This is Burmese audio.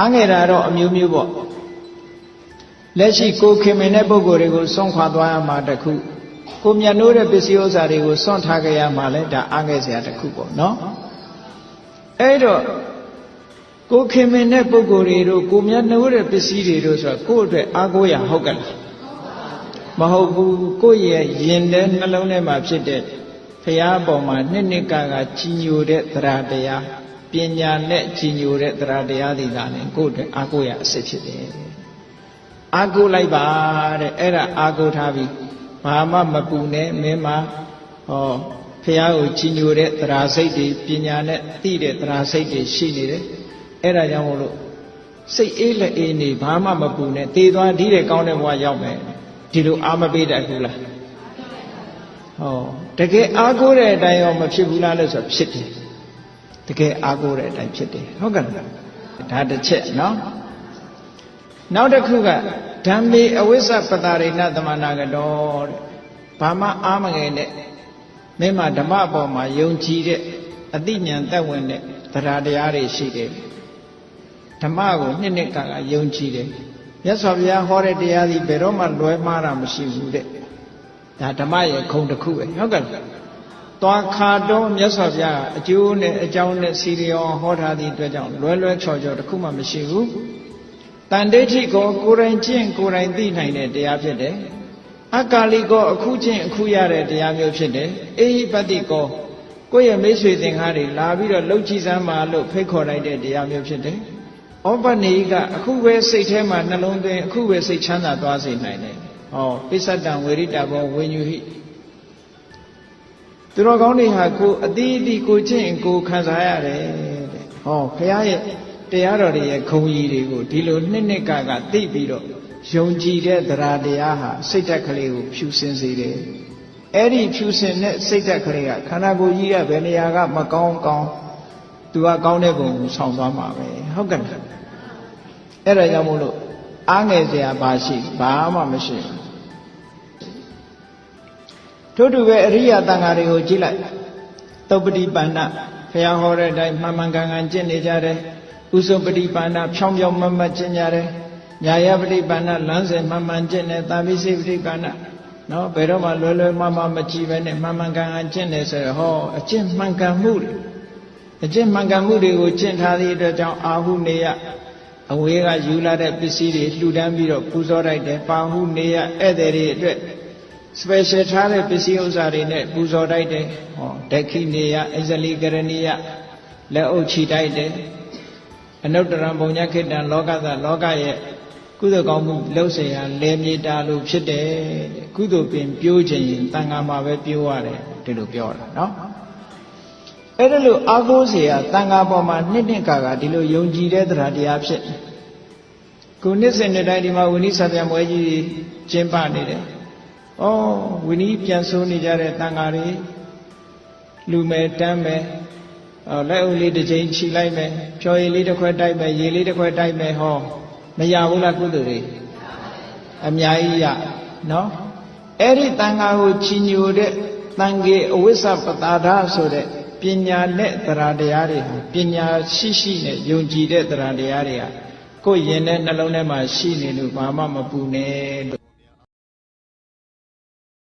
အားငယ်တာတော့အမျိုးမျိုးပေါ့လက်ရှိကိုခင်မင်တဲ့ပုံကိုယ်တွေကိုစွန့်ခွာသွားရမှာတစ်ခုကိုမြတ်နိုးတဲ့ပစ္စည်းဥစ္စာတွေကိုစွန့်ထားကြရမှာလဲဒါအားငယ်စရာတစ်ခုပေါ့နော်အဲ့တော့ကိုခင်မင်တဲ့ပုံကိုယ်တွေတို့ကိုမြတ်နိုးတဲ့ပစ္စည်းတွေတို့ဆိုတော့ကိုယ့်အတွက်အားကိုးရဟုတ်ကလားမဟုတ်ဘူးကိုယ့်ရဲ့ယင်တဲ့နှလုံးထဲမှာဖြစ်တဲ့ဖရာပေါ်မှာနှစ်နှစ်ကကကြီးညိုတဲ့တရားတရား ပညာနဲ့ကြီးညိုတဲ့တရားတရားတွေသာလည်းကိုယ့်အတွက်အားကိုးရအစစ်ဖြစ်တယ်အားကိုးလိုက်ပါတဲ့အဲ့ဒါအားကိုးထားပြီးဘာမှမပူနဲ့မင်းမဟောဖရာကိုကြီးညိုတဲ့တရားစိတ်တွေပညာနဲ့သိတဲ့တရားစိတ်တွေရှိနေတယ်အဲ့ဒါကြောင့်မို့လို့စိတ်အေးလက်အေးနေဘာမှမပူနဲ့တည်သွားဒီတဲ့ကောင်းတဲ့ဘဝရောက်မယ်ဒီလိုအားမပေးတတ်ဘူးလားဟောတကယ်အားကိုးတဲ့အတိုင်းရောမဖြစ်ဘူးလားလို့ဆိုဖြစ်တယ် တကယ်အားကိုးတဲ့အတိုင်းဖြစ်တယ်ဟုတ်ကဲ့လားဒါတစ်ချက်နော်နောက်တစ်ခုကဓမ္မေအဝိဇ္ဇပတာရိဏသမဏကတော်တဲ့ဘာမှအားမငယ်နဲ့မင်းမဓမ္မအပေါ်မှာယုံကြည်တဲ့အသိဉာဏ်သက်ဝင်တဲ့တရားတရားတွေရှိတယ်ဓမ္မကိုနှစ်နှစ်ကကယုံကြည်တယ်မြတ်စွာဘုရားဟောတဲ့တရားဒီဘယ်တော့မှလွဲမှားတာမရှိဘူးတဲ့ဒါဓမ္မရဲ့ခုံတစ်ခုပဲဟုတ်ကဲ့လား သွားခါတော့မြတ်စွာဘုရားအကျိုးနဲ့အကြောင်းနဲ့စီရီအောင်ဟောထားသည့်အတွက်ကြောင့်လွဲလွဲချော်ချော်တစ်ခုမှမရှိဘူးတန်တေဋ္ဌိကိုကိုယ်တိုင်ကျင့်ကိုယ်တိုင်သိနိုင်တဲ့တရားဖြစ်တယ်အကာလိကောအခုချင်းအခုရတဲ့တရားမျိုးဖြစ်တယ်အေဟိပတိကောကိုယ့်ရဲ့မိတ်ဆွေသင်္ကားတွေလာပြီးတော့လှုပ်ကြည့်စမ်းပါလို့ဖိတ်ခေါ်လိုက်တဲ့တရားမျိုးဖြစ်တယ်ဩပနေကအခုပဲစိတ်ထဲမှာနှလုံးသွင်းအခုပဲစိတ်ချမ်းသာသွားစေနိုင်တယ်ဟောပိဿတံဝေရိတဘောဝိညုဟိ သူတော်ကောင်းတွေဟာကိုအတိအတိကိုချင်းကိုခံစားရတယ်တဲ့ဟောဘုရားရဲ့တရားတော်တွေရဲ့ခုံကြီးတွေကိုဒီလိုနှစ်နှစ်ကကသိပြီးတော့ယုံကြည်တဲ့တရားတရားဟာစိတ်ဓာတ်ကလေးကိုဖြူစင်စေတယ်အဲ့ဒီဖြူစင်တဲ့စိတ်ဓာတ်ကလေးကခန္ဓာကိုယ်ကြီးကဘယ်နေရာကမကောင်းကောင်းသူကကောင်းတဲ့ပုံကိုဆောင်သွားမှာပဲဟုတ်ကဲ့အဲ့ဒါကြောင့်မို့လို့အားငယ်စရာပါရှိဘာမှမရှိဘူး ထို့တူပဲအရိယာတန်ဃာတွေကိုကြည့်လိုက်သုပ္ပတိပန္နဖះဟောတဲ့အတိုင်းမှန်မှန်ကန်ကန်ကျင့်နေကြတယ်ဥစုပတိပန္နဖြောင်းဖြောင်းမတ်မတ်ကျင့်ကြတယ်ညာယပတိပန္နလမ်းစဉ်မှန်မှန်ကျင့်တယ်တာပိစိပတိပန္နနော်ဘယ်တော့မှလွယ်လွယ်မမမကြည့်ပဲနဲ့မှန်မှန်ကန်ကန်ကျင့်တယ်ဆိုရဟောအကျင့်မှန်ကန်မှုတွေအကျင့်မှန်ကန်မှုတွေကိုကျင့်ထားသည့်အတွက်ကြောင့်အာဟုနေယအဝေးကယူလာတဲ့ပစ္စည်းတွေလှူဒန်းပြီးတော့ပူဇော်လိုက်တယ်ပါဟုနေယဧည့်သည်တွေအတွက် special ထားတဲ့ပစ္စည်းဥစ္စာတွေနဲ့ပူဇော်တိုက်တယ်ဟောဒက္ခိနေယအိဇလိကရဏီယလက်အုပ်ချီတိုက်တယ်အနုတ္တရံဘုံညခိတံလောကသလောကရဲ့ကုသိုလ်ကောင်းမှုလှုပ်เสียရလဲမြေတာလို့ဖြစ်တယ်တဲ့ကုသိုလ်ပင်ပြိုးခြင်းရင်တန်ခါမှာပဲပြိုးရတယ်ဒီလိုပြောတာနော်အဲ့ဒါလို့အာကိုးเสียတန်ခါပေါ်မှာနှစ်နှစ်ကာကဒီလိုယုံကြည်တဲ့တရားတရားဖြစ်ကိုနှစ်စဉ်နှစ်တိုင်းဒီမှာဝိနည်းစာပြန်ပွဲကြီးကျင်းပနေတယ် ဩဝိနည်းပြန်ဆိုးနေကြတဲ့တန်ဃာတွေလူမယ်တမ်းမယ်အော်လက်အုပ်လေးတစ်ချိန်ခြိလိုက်မယ်ဖြော်ရည်လေးတစ်ခွက်တိုက်မယ်ရေလေးတစ်ခွက်တိုက်မယ်ဟောမရဘူးလားကုသိုလ်တွေအများကြီးရနော်အဲ့ဒီတန်ဃာကိုချီညိုတဲ့တန်ခေအဝိဇ္ဇပတာဒဆိုတဲ့ပညာနဲ့တရားတရားတွေဟာပညာရှိရှိနဲ့ယုံကြည်တဲ့တရားတရားတွေဟာကိုယ်ရင်တဲ့နှလုံးထဲမှာရှိနေလို့ဘာမှမပူနဲ့လို့